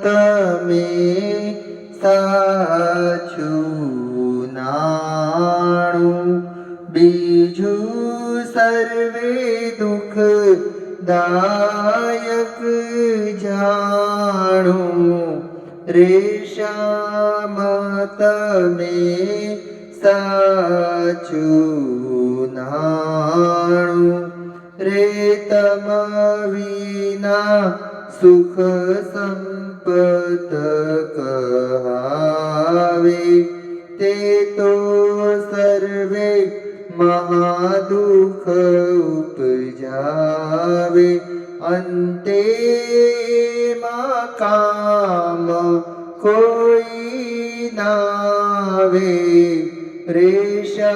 તમે સાચું નાણું બીજું સર્વે દુઃખ દાયક જાણું રેશમ તમે સાચું નાણું रेतमविना सुख संपत कहावे ते तो सर्वे महादुख उपजावे। अन्ते मा काम कोई नावे रेषामतमे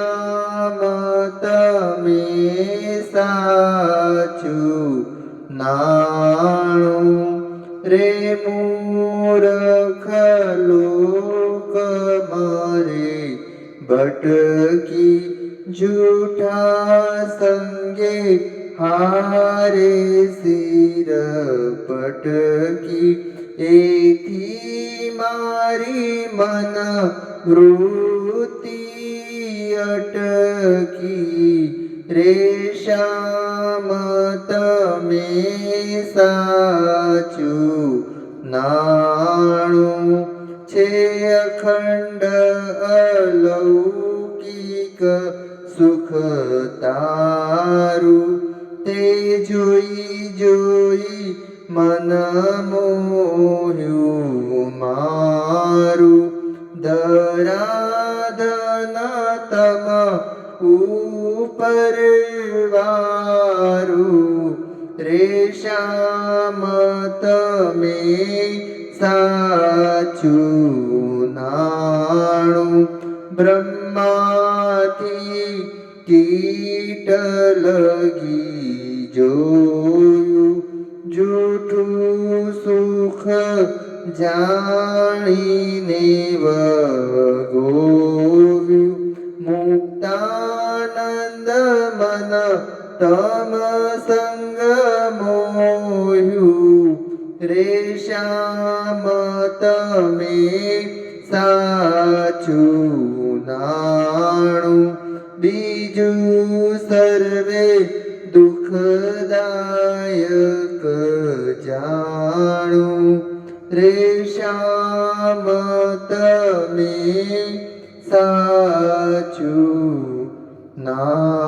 સાચું નાણું રે મૂરખ લોક મારે ભટકી જૂઠા સંગે હારે સિર પટકી એથી મારી મન વૃત્તિ અટકી રેશમ તમે સાચું નાણું છે અખંડ અલૌકિક સુખ તારું તે જોઈ જોઈ મન મોહ્યું મારું ધરાધન તમ ઉપર વારું રેશમ તમે સાચું નાણું બ્રહ્માથી કીટ લગી જોયું જૂઠું સુખ જાણીને વગોવ્યું મુક્તાનંદ મન તમ સંગ મોહ્યું રેશમ તમે સાચું નાણું બીજું સર્વે દુઃખદાયક જાણું રેશમ તમે સાચું ના